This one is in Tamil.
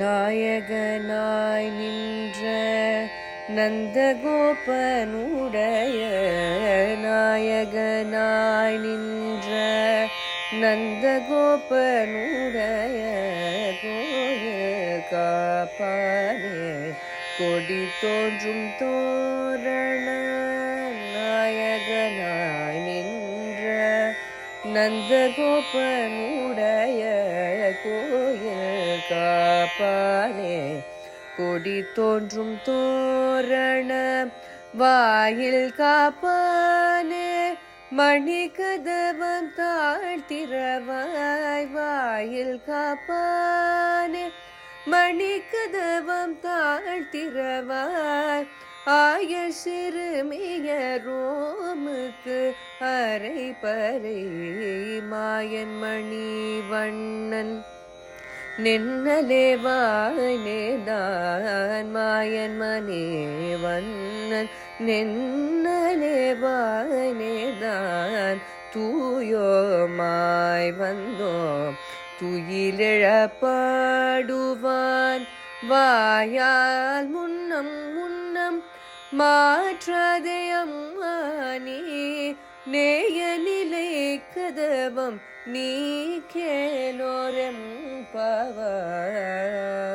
நாயகனாய் நின்ற நந்தகோபனுடைய நாயகனாய் நின்ற நந்தகோபனுடைய கோயில் காப்பானே. கொடி தோன்றும் தோரண நாயகனாய் நின்ற நந்தகோபனுடைய கோயில் கா பாலே கொடி தோன்றும் தோரண வாயில் காப்பானே. மணி கதவம் தாழ்த்திரவாய் வாயில் காப்பானே. மணி கதவம் தாழ்த்திரவாய் ஆய சிறுமிய ரோமுக்கு அரை பறை. மாயன் மணி வண்ணன் நின்னலே வாழ்நேதான் மாயன் மணி வண்ணன். நின்னலே வாய்னேதான் தூயோமாய் வந்தோம். துயிலிழப்பாடுவான் வாயால் முன்னம் முன்னம் மாற்றதயம் அம்மானி நேய நிலை கதவம் நீ கேலோரம் Papa.